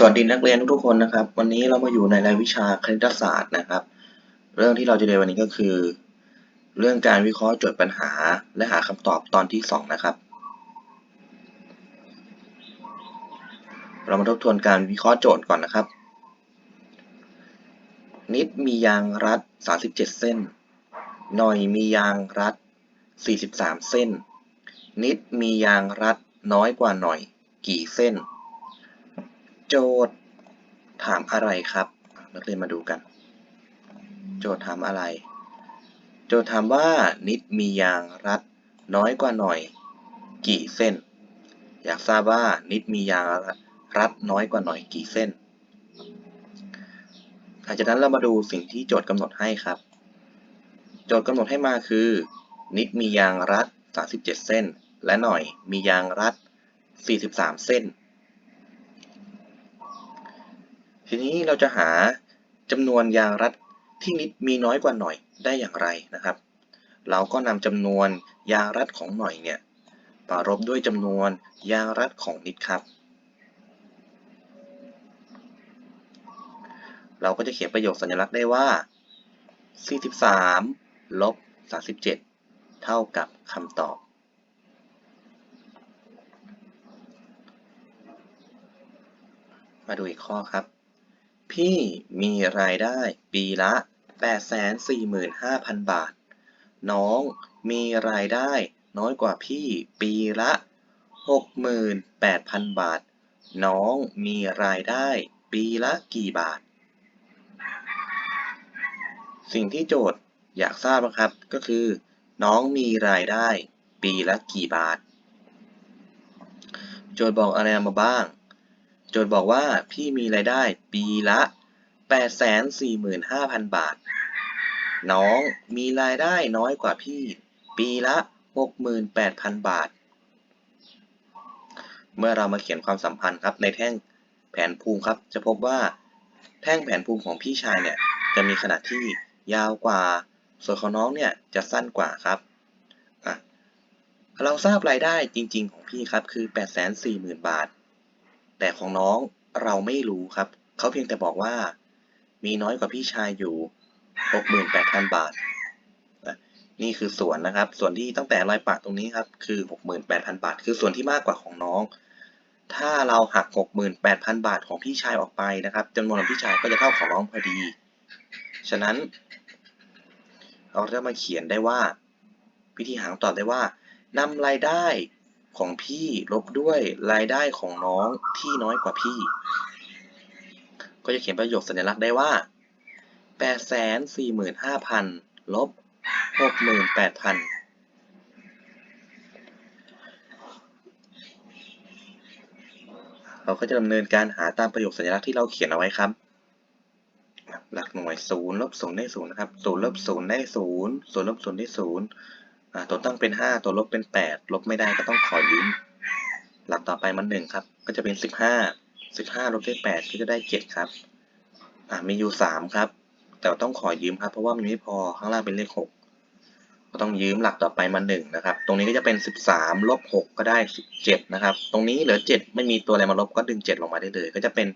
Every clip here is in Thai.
สวัสดีนักเรียนทุกๆคนนะครับ วันนี้เรามาอยู่ในรายวิชาคณิตศาสตร์นะครับ เรื่องที่เราจะเรียนวันนี้ก็คือ เรื่องการวิเคราะห์โจทย์ปัญหา และหาคำตอบตอนที่ 2 นะครับ เรามาทบทวนการวิเคราะห์โจทย์ก่อนนะครับ นิดมียางรัด 37 เส้น หน่อยมียางรัด 43 เส้น นิดมียางรัดน้อยกว่าหน่อย กี่เส้น โจทย์ถามอะไรครับ นักเรียนมาดูกัน โจทย์ถามอะไร โจทย์ถามว่านิดมียางรัดน้อยกว่าหน่อย กี่เส้น อยากทราบว่านิดมียางรัดน้อยกว่าหน่อยกี่เส้นหลังจากนั้นเรามาดูสิ่งที่โจทย์กำหนดให้ครับ โจทย์กำหนดให้มาคือ นิดมียางรัด 37 เส้น และหน่อยมียางรัด 43 เส้น ทีนี้เราจะหาจำนวนยางรัดที่นิดมีน้อยกว่าหน่อยได้อย่างไรนะครับ เราก็นำจำนวนยางรัดของหน่อยเนี่ยปารบด้วยจำนวนยางรัดของนิดครับ เราก็จะเขียนประโยคสัญลักษณ์ได้ว่า 43ลบ37 เท่ากับคำตอบ มาดูอีกข้อครับ พี่มีรายได้ปีละ 845,000 บาท น้องมีรายได้น้อยกว่าพี่ปีละ 68,000 บาท น้องมีรายได้ปีละกี่บาท สิ่งที่โจทย์อยากทราบนะครับก็คือ น้องมีรายได้ปีละกี่บาท โจทย์บอกอะไรมาบ้าง โจทย์บอกว่าพี่มีรายได้ปีละ 845,000 บาท น้องมีรายได้น้อยกว่าพี่ ปีละ 68,000 บาท เมื่อเรามาเขียนความสัมพันธ์ครับในแท่งแผนภูมิครับ จะพบว่าแท่งแผนภูมิของพี่ชายเนี่ยจะมีขนาดที่ยาวกว่า ส่วนของน้องเนี่ยจะสั้นกว่าครับ เราทราบรายได้จริงๆของพี่ครับคือ 840,000 บาท แต่ของน้องเราไม่รู้ครับ เขาเพียงแต่บอกว่า มีน้อยกว่าพี่ชายอยู่ 68,000 บาท นี่คือส่วนนะครับ ส่วนที่ตั้งแต่รอยปากตรงนี้ครับ คือ 68,000 บาท คือส่วนที่มากกว่าของน้อง ถ้าเราหัก 68,000 บาทของพี่ชายออกไปนะครับจำนวนของพี่ชายก็จะเท่าของน้องพอดี ฉะนั้น เราจะมาเขียนได้ว่า วิธีหาคำตอบได้ว่านำรายได้ ของพี่ลบด้วยรายได้ของน้องที่น้อยกว่าพี่ ก็จะเขียนประโยคสัญลักษณ์ได้ว่า 845,000 ลบ 68,000เราก็จะดำเนินการหาตามประโยคสัญลักษณ์ที่เราเขียนเอาไว้ครับ หลักหน่วย0ลบ0ได้0นะครับ0ลบ0ได้0 0ลบ0ได้0 ตัวตั้งเป็น 5 ตัวลบเป็น 8 ลบไม่ได้ก็ต้องขอยืมหลักต่อไปมัน1ครับ ก็จะเป็น 15 15ลบด้วย8ก็จะได้ 7 ครับอ่ามีอยู่ 3 ครับ แต่ต้องขอยืมครับ เพราะว่ามันไม่พอข้างล่างเป็นเลข 6 ก็ต้องยืมหลักต่อไปมา1นะครับ ตรงนี้ก็จะเป็น 13ลบ6ก็ได้ 17 นะครับ ตรงนี้เหลือ 7 ไม่มีตัวอะไรมาลบก็ดึง 7 ลงมาได้เลย ก็จะเป็น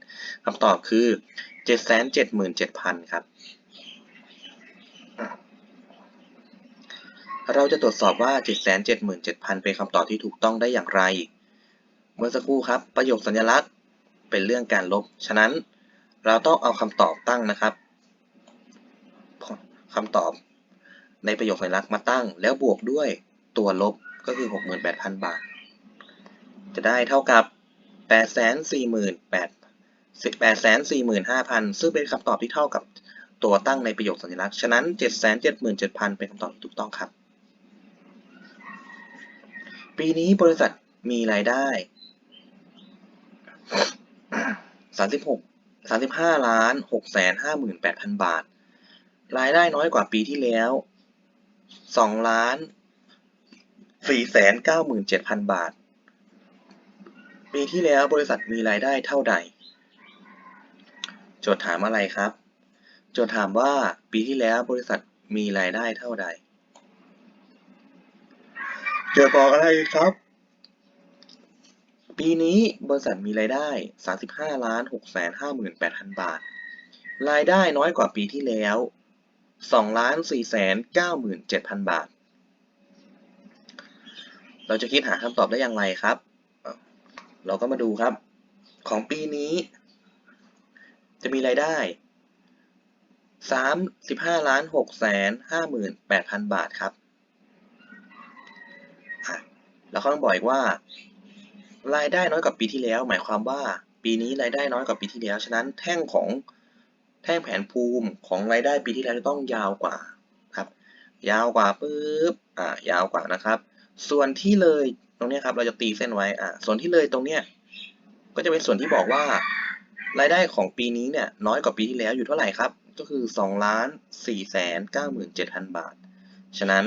คำตอบคือ 777,000 ครับ เราจะตรวจสอบว่า 777,000 เป็นคำตอบที่ถูกต้องได้อย่างไร เมื่อสักครู่ครับ ประโยคสัญลักษณ์เป็นเรื่องการลบ ฉะนั้นเราต้องเอาคำตอบตั้งนะครับคำตอบในประโยคสัญลักษณ์มาตั้ง แล้วบวกด้วยตัวลบก็คือ 68,000 บาท จะได้เท่ากับ 848,845,000 ซึ่งเป็นคำตอบที่เท่ากับตัวตั้งในประโยคสัญลักษณ์ ฉะนั้น 777,000 เป็นคำตอบที่ถูกต้องครับ ปีนี้บริษัทมีรายได้ 36 35ล้าน658,000 บาท รายได้น้อยกว่าปีที่แล้ว2ล้าน497,000 บาท ปีที่แล้วบริษัทมีรายได้เท่าใด โจทย์ถามอะไรครับ โจทย์ถามว่าปีที่แล้วบริษัทมีรายได้เท่าใด โจทย์บอกอะไรครับ ปีนี้บริษัทมีรายได้ 35ล้าน6แสน58,000 บาท รายได้น้อยกว่าปีที่แล้ว2ล้าน4แสน97,000 บาท เราจะคิดหาคำตอบได้อย่างไรครับ เราก็มาดูครับ ของปีนี้ จะมีรายได้35ล้าน6แสน58,000 บาทครับ แล้วเขาต้องบอกอีกว่า รายได้น้อยกว่าปีที่แล้ว หมายความว่า ปีนี้รายได้น้อยกว่าปีที่แล้ว ฉะนั้นแท่งของแท่งแผนภูมิของรายได้ปีที่แล้วจะต้องยาวกว่าครับ ยาวกว่าปุ๊บอ่ายาวกว่านะครับ ส่วนที่เลยตรงนี้ครับเราจะตีเส้นไว้อ่าส่วนที่เลยตรงเนี้ยก็จะเป็นส่วนที่บอกว่ารายได้ของปีนี้เนี่ยน้อยกว่าปีที่แล้วอยู่เท่าไหร่ครับ ก็คือ2ล้าน4แสน97,000 บาท ฉะนั้น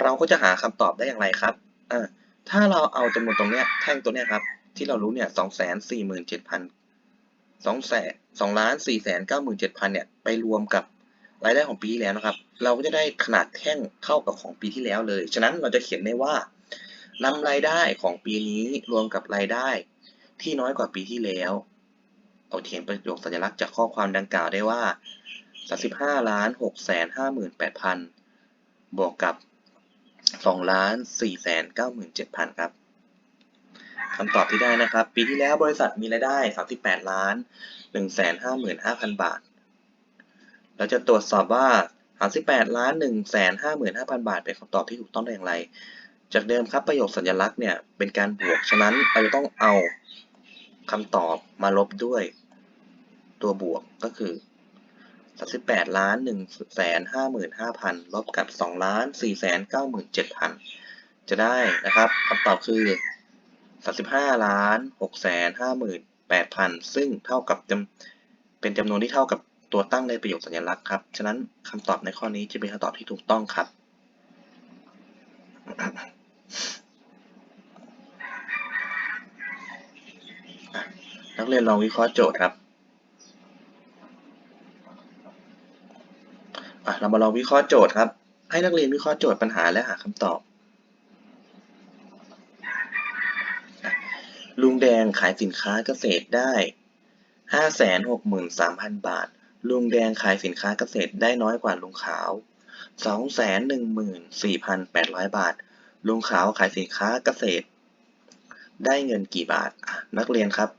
เราก็จะหาคำตอบได้อย่างไรครับอ่าถ้าเราเอาจำนวนตรงเนี้ยแท่งตัวเนี้ยครับ ที่เรารู้เนี่ย2 4 7 0 0 0 2แสน2ล้าน4แสน97,000เจ็ดพันเนี่ยไปรวมกับรายได้ของปีที่แล้วนะครับ เราก็จะได้ขนาดแท่งเท่ากับของปีที่แล้วเลย ฉะนั้นเราจะเขียนได้ว่านำรายได้ของปีนี้รวมกับรายได้ที่น้อยกว่าปีที่แล้วเอาเขียนประโยคสัญลักษณ์จากข้อความดังกล่าวได้ว่า35ล้าน6แสน58,000 บวกกับ 2ล้าน4แสน97,000ครับคำตอบที่ได้นะครับ ปีที่แล้วบริษัทมีรายได้38ล้าน1แสน55,000บาท เราจะตรวจสอบว่า38ล้าน1แสน55,000บาท เป็นคำตอบที่ถูกต้องได้อย่างไร จากเดิมครับประโยคสัญลักษณ์เนี่ยเป็นการบวก ฉะนั้นเราจะต้องเอาคำตอบมาลบด้วย ตัวบวกก็คือ 38ล้าน1แสน55,000ลบกับ2ล้าน4แสน97,000จะได้นะครับคำตอบคือ35ล้าน6แสน58,000ซึ่งเท่ากับจเป็นจำนวนที่เท่ากับตัวตั้งในประโยคสัญลักษณ์ครับ ฉะนั้นคำตอบในข้อนี้จะเป็นคำตอบที่ถูกต้องครับ นักเรียนลองวิเคราะห์โจทย์ครับ อะเรามาลองวิเคราะห์โจทย์ครับ ให้นักเรียนวิเคราะห์โจทย์ปัญหาและหาคำตอบ ลุงแดงขายสินค้าเกษตรได้563,000บาท ลุงแดงขายสินค้าเกษตรได้น้อยกว่าลุงขาว214,800บาท ลุงขาวขายสินค้าเกษตร ได้เงินกี่บาทนักเรียนครับ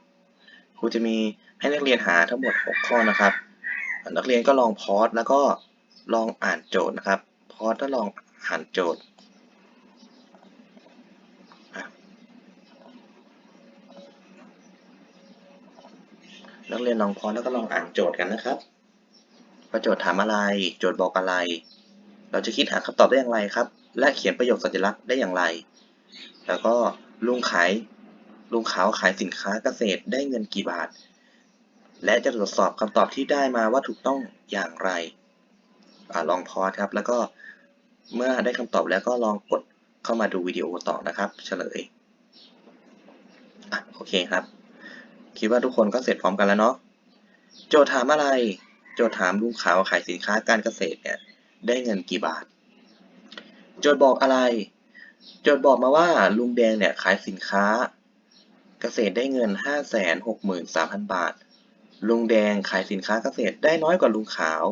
ครูจะมีให้นักเรียนหาทั้งหมด 6 ข้อนะครับ นักเรียนก็ลองพอสแล้วก็ ลองอ่านโจทย์นะครับ พอสแล้วลองอ่านโจทย์นักเรียนลองพอสแล้วก็ลองอ่านโจทย์กันนะครับว่าโจทย์ถามอะไร โจทย์บอกอะไร เราจะคิดหาคำตอบได้อย่างไรครับ และเขียนประโยคสัญลักษณ์ได้อย่างไร แล้วก็ลุงขายลุงขาวขายสินค้าเกษตรได้เงินกี่บาท และจะตรวจสอบคำตอบที่ได้มาว่าถูกต้องอย่างไร อลองพอสครับ แล้วก็เมื่อได้คำตอบแล้วก็ลองกดเข้ามาดูวิดีโอต่อนะครับ เฉลยอโอเคครับ คิดว่าทุกคนก็เสร็จพร้อมกันแล้วเนาะโจทย์ถามอะไร โจทย์ถามลุงขาวขายสินค้าการเกษตรเนี่ยได้เงินกี่บาท โจทย์บอกอะไร โจทย์บอกมาว่าลุงแดงเนี่ยขายสินค้า เกษตรได้เงิน 563,000 บาท ลุงแดงขายสินค้าเกษตรได้น้อยกว่าลุงขาว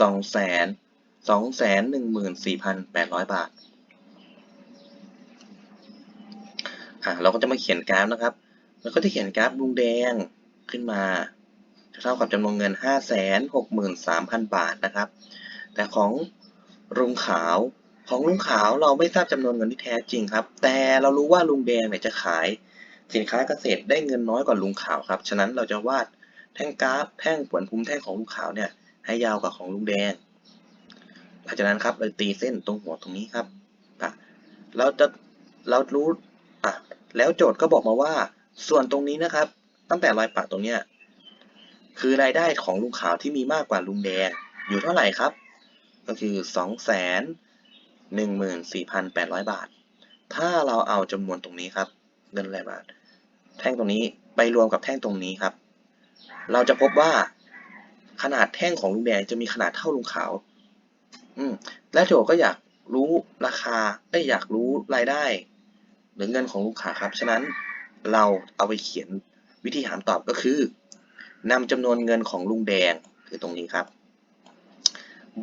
สองแสนสองแสนหนึ่งหมื่นสี่พันแปดร้อยบาท อะเราก็จะมาเขียนกราฟนะครับ แล้วก็จะเขียนกราฟลุงแดงขึ้นมาเท่ากับจำนวนเงินห้าแสนหกหมื่นสามพันบาทนะครับ แต่ของลุงขาวของลุงขาวเราไม่ทราบจำนวนเงินที่แท้จริงครับ แต่เรารู้ว่าลุงแดงเนี่ยจะขายสินค้าเกษตรได้เงินน้อยกว่าลุงขาวครับ ฉะนั้นเราจะวาดแท่งกราฟแท่งผลภูมิแท่งของลุงขาวเนี่ย ให้ยาวกว่าของลุงแดง หลังจากนั้นครับเราตีเส้นตรงหัวตรงนี้ครับอะเราจะเรารู้อะแล้วโจทย์ก็บอกมาว่า ส่วนตรงนี้นะครับ ตั้งแต่รอยปากตรงเนี้ยคือรายได้ของลุงขาวที่มีมากกว่าลุงแดงอยู่เท่าไหร่ครับ ก็คือสองแสนหนึ่งหมื่นสี่พันแปดร้อยบาท ถ้าเราเอาจำนวนตรงนี้ครับเงินรายบาท แท่งตรงนี้ไปรวมกับแท่งตรงนี้ครับ เราจะพบว่า ขนาดแท่งของลุงแดงจะมีขนาดเท่าลุงขาว อืม และโจก็อยากรู้ราคาได้อยากรู้รายได้ หรือเงินของลูกค้าครับ ฉะนั้นเราเอาไปเขียนวิธีหารตอบก็คือนำจำนวนเงินของลุงแดงคือตรงนี้ครับ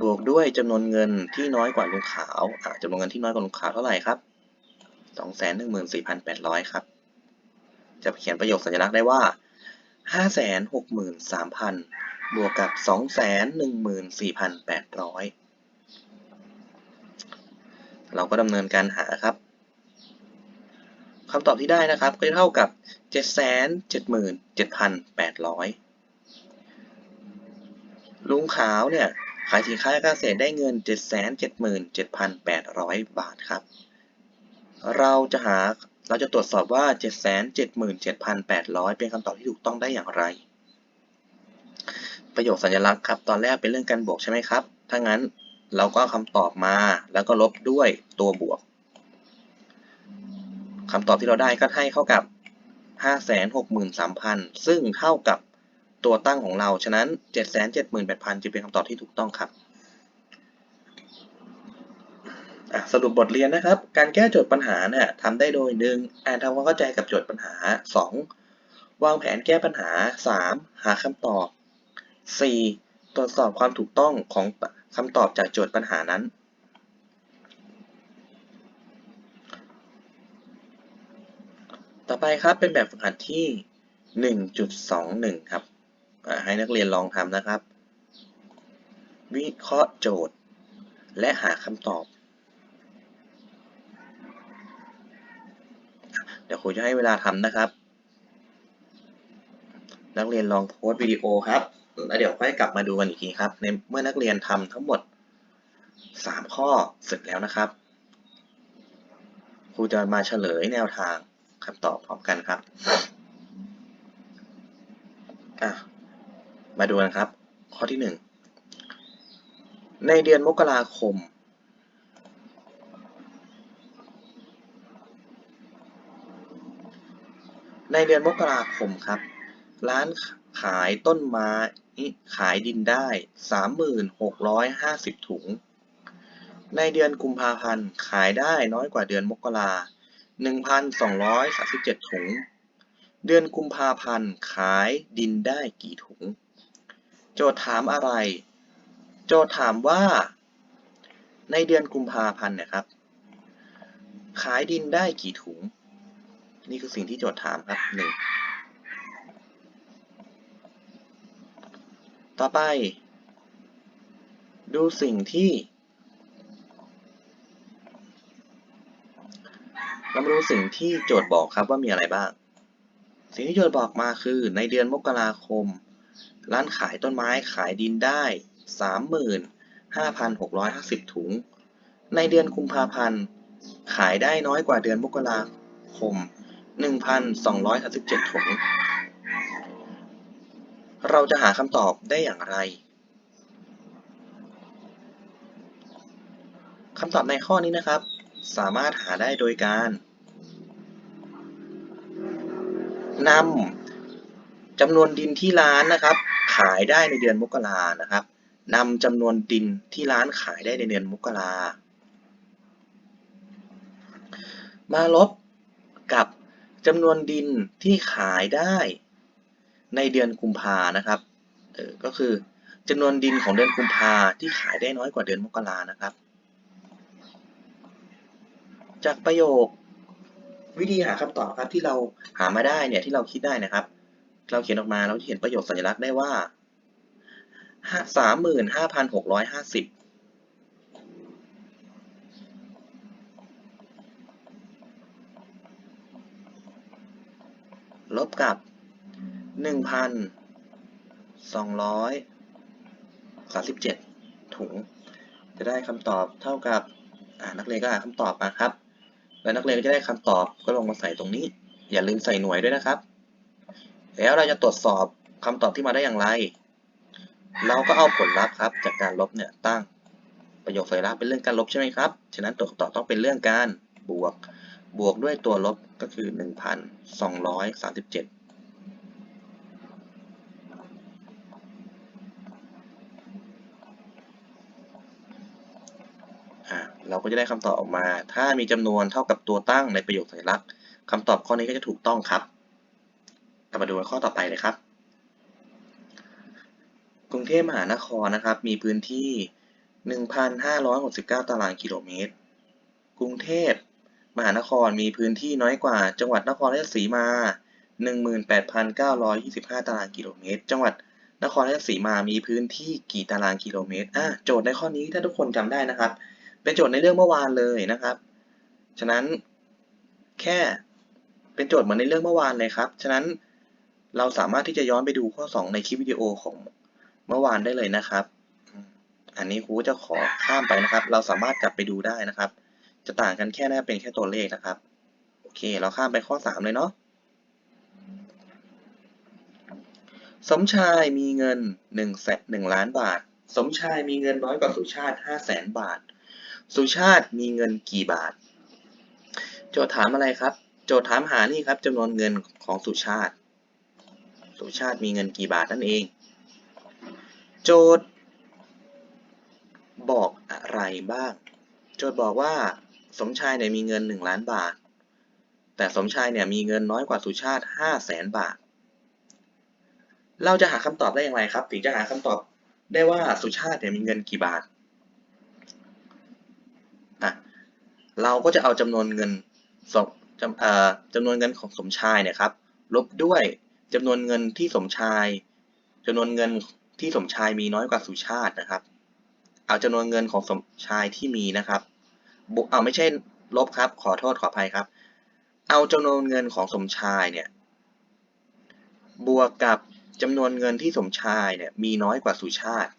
บวกด้วยจำนวนเงินที่น้อยกว่าลุงขาวอ่าจำนวนเงินที่น้อยกว่าลุงขาวเท่าไหร่ครับสองแสนหนึ่งหมื่นสี่พันแปดร้อยครับ จะเขียนประโยคสัญลักษณ์ได้ว่าห้าแสนหกหมื่นสามพัน บวกกับสองแสนหนึ่งหมื่นสี่พันแปดร้อยเราก็ดำเนินการหาครับคำตอบที่ได้นะครับก็จะเท่ากับเจ็ดแสนเจ็ดหมื่นเจ็ดพันแปดร้อยลุงขาวเนี่ยขายสินค้าเกษตรได้เงิน 777,800 บาทครับ เราจะหาเราจะตรวจสอบว่า 777,800 เป็นคำตอบที่ถูกต้องได้อย่างไร ประโยคสัญลักษณ์ครับ ตอนแรกเป็นเรื่องการบวกใช่ไหมครับ ถ้างั้นเราก็เอาคำตอบมาแล้วก็ลบด้วยตัวบวกคำตอบที่เราได้ก็ให้เข้ากับ 563,000 ซึ่งเท่ากับตัวตั้งของเรา ฉะนั้น 778,000 จะเป็นคำตอบที่ถูกต้องครับสรุปบทเรียนนะครับ การแก้โจทย์ปัญหาเนี่ยทำได้โดย 1. อ่านทำความเข้าใจกับโจทย์ปัญหา 2. วางแผนแก้ปัญหา 3. หาคำตอบ 4. ตรวจสอบความถูกต้องของคำตอบจากโจทย์ปัญหานั้น ต่อไปครับเป็นแบบฝึกหัดที่ 1.21 ครับอ่าให้นักเรียนลองทำนะครับ วิเคราะห์โจทย์ และหาคำตอบ เดี๋ยวครูจะให้เวลาทำนะครับ นักเรียนลองโพสต์วิดีโอครับ แล้วเดี๋ยวค่อยกลับมาดูกันอีกทีครับ ในเมื่อนักเรียนทำทั้งหมด 3 ข้อเสร็จแล้วนะครับ ครูจะมาเฉลยแนวทางคำตอบพร้อมกันครับอะมาดูกันครับ ข้อที่ 1 ในเดือนมกราคม ในเดือนมกราคมครับ ร้านขายต้นไม้ ขายดินได้ 3,650 ถุง ในเดือนกุมภาพันธ์ขายได้น้อยกว่าเดือนมกรา1,237 ถุง เดือนกุมภาพันธ์ขายดินได้กี่ถุง โจทย์ถามอะไร โจทย์ถามว่า ในเดือนกุมภาพันธ์นี่ยครับ ขายดินได้กี่ถุง นี่คือสิ่งที่โจทย์ถามครับหนึ่ง ต่อไป ดูสิ่งที่เรามาดูสิ่งที่โจทย์บอกครับว่ามีอะไรบ้าง สิ่งที่โจทย์บอกมาคือในเดือนมกราคม ร้านขายต้นไม้ขายดินได้ 35,650 ถุง ในเดือนกุมภาพันธ์ ขายได้น้อยกว่าเดือนมกราคม 1,237 ถุง เราจะหาคำตอบได้อย่างไรคำตอบในข้อนี้นะครับ สามารถหาได้โดยการนำจำนวนดินที่ร้านนะครับ ขายได้ในเดือนมกรานะครับนำจำนวนดินที่ร้านขายได้ในเดือนมกรามาลบกับจำนวนดินที่ขายได้ ในเดือนกุมภานะครับเออก็คือจำนวนดินของเดือนกุมภาที่ขายได้น้อยกว่าเดือนมกรานะครับ จากประโยควิธีหาคำตอบครับที่เราหามาได้เนี่ยที่เราคิดได้นะครับ เราเขียนออกมาเราเขียนประโยคสัญลักษณ์ได้ว่าสามหมื่นห้าพันหกร้อยห้าสิบลบกับ หนึ่งพันสองร้อยสามสิบเจ็ดถุง จะได้คำตอบเท่ากับนักเรียนก็หาคำตอบมาครับ แล้วนักเรียนก็จะได้คำตอบก็ลงมาใส่ตรงนี้ อย่าลืมใส่หน่วยด้วยนะครับ แล้วเราจะตรวจสอบคำตอบที่มาได้อย่างไร เราก็เอาผลลัพธ์ครับ จากการลบเนี่ยตั้งประโยคสัญลักษณ์เป็นเรื่องการลบใช่ไหมครับ ฉะนั้นตัวตอบต้องเป็นเรื่องการบวก บวกด้วยตัวลบก็คือ 1,237 เราก็จะได้คำตอบออกมา ถ้ามีจำนวนเท่ากับตัวตั้งในประโยคสัญลักษณ์คำตอบข้อนี้ก็จะถูกต้องครับเรามาดูข้อต่อไปเลยครับ กรุงเทพมหานครนะครับ มีพื้นที่ 1,569 ตารางกิโลเมตร กรุงเทพมหานครมีพื้นที่น้อยกว่า จังหวัดนครราชสีมา 18,925 ตารางกิโลเมตร จังหวัดนครราชสีมามีพื้นที่กี่ตารางกิโลเมตรอะโจทย์ในข้อนี้ถ้าทุกคนจำได้นะครับ เป็นโจทย์ในเรื่องเมื่อวานเลยนะครับ ฉะนั้นแค่เป็นโจทย์เหมือนในเรื่องเมื่อวานเลยครับ ฉะนั้นเราสามารถที่จะย้อนไปดูข้อ 2 ในคลิปวิดีโอของเมื่อวานได้เลยนะครับ อันนี้ครูจะขอข้ามไปนะครับ เราสามารถกลับไปดูได้นะครับ จะต่างกันแค่หน้าเป็นแค่ตัวเลขนะครับ โอเค เราข้ามไปข้อ 3 เลยเนาะ สมชายมีเงิน1แสน1ล้านบาท สมชายมีเงินน้อยกว่าสุชาติ5แสนบาท สุชาติมีเงินกี่บาท โจทย์ถามอะไรครับ โจทย์ถามหานี่ครับจำนวนเงินของสุชาติ สุชาติมีเงินกี่บาทนั่นเอง โจทย์บอกอะไรบ้าง โจทย์บอกว่าสมชายเนี่ยมีเงิน 1 ล้านบาท แต่สมชายเนี่ยมีเงินน้อยกว่าสุชาติ5แสนบาท เราจะหาคำตอบได้อย่างไรครับ ถึงจะหาคำตอบได้ว่าสุชาติเนี่ยมีเงินกี่บาท อะ เราก็จะเอาจำนวนเงินสมจำเอ่อจำนวนเงินของสมชายเนี่ยครับ ลบด้วยจำนวนเงินที่สมชายจำนวนเงินที่สมชายมีน้อยกว่าสุชาตินะครับ เอาจำนวนเงินของสมชายที่มีนะครับบวกเอาไม่ใช่ลบครับ ขอโทษขออภัยครับ เอาจำนวนเงินของสมชายเนี่ย บวกกับจำนวนเงินที่สมชายเนี่ยมีน้อยกว่าสุชาติ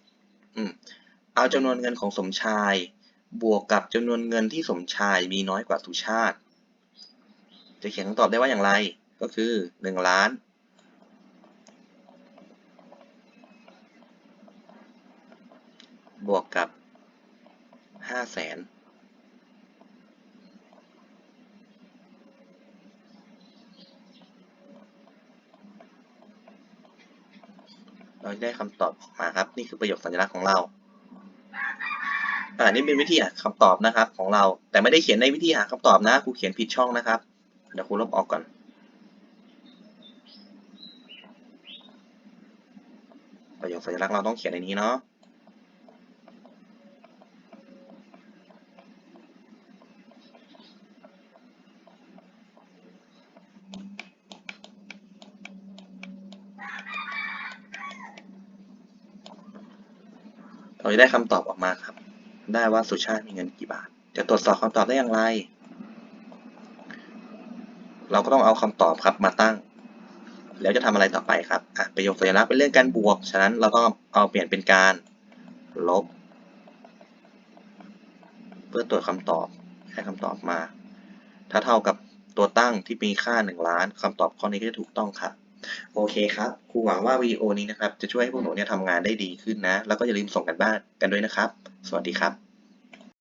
อืมเอาจำนวนเงินของสมชาย บวกกับจำนวนเงินที่สมชายมีน้อยกว่าสุชาติ จะเขียนคำตอบได้ว่าอย่างไร ก็คือหนึ่งล้าน บวกกับห้าแสนเราได้คำตอบออกมาครับ นี่คือประโยคสัญลักษณ์ของเรา อ่านี่เป็นวิธีหาคำตอบนะครับของเรา แต่ไม่ได้เขียนในวิธีหาคำตอบนะครูเขียนผิดช่องนะครับ เดี๋ยวครูลบออกก่อน ประโยคสัญลักษณ์เราต้องเขียนในนี้เนาะเราจะได้คำตอบออกมาครับ ได้ว่าสุชาติมีเงินกี่บาท จะตรวจสอบคำตอบได้อย่างไร เราก็ต้องเอาคำตอบครับมาตั้ง แล้วจะทำอะไรต่อไปครับอะประโยคสัญลักษณ์เป็นเรื่องการบวก ฉะนั้นเราต้องเอาเปลี่ยนเป็นการลบ เพื่อตรวจคำตอบให้คำตอบมา ถ้าเท่ากับตัวตั้งที่มีค่า 1 ล้านคำตอบข้อนี้ก็จะถูกต้องครับ โอเคครับ ครูหวังว่าวิดีโอนี้นะครับ จะช่วยให้พวกหนูเนี่ยทำงานได้ดีขึ้นนะ แล้วก็อย่าลืมส่งกันบ้านกันด้วยนะครับ สวัสดีครับ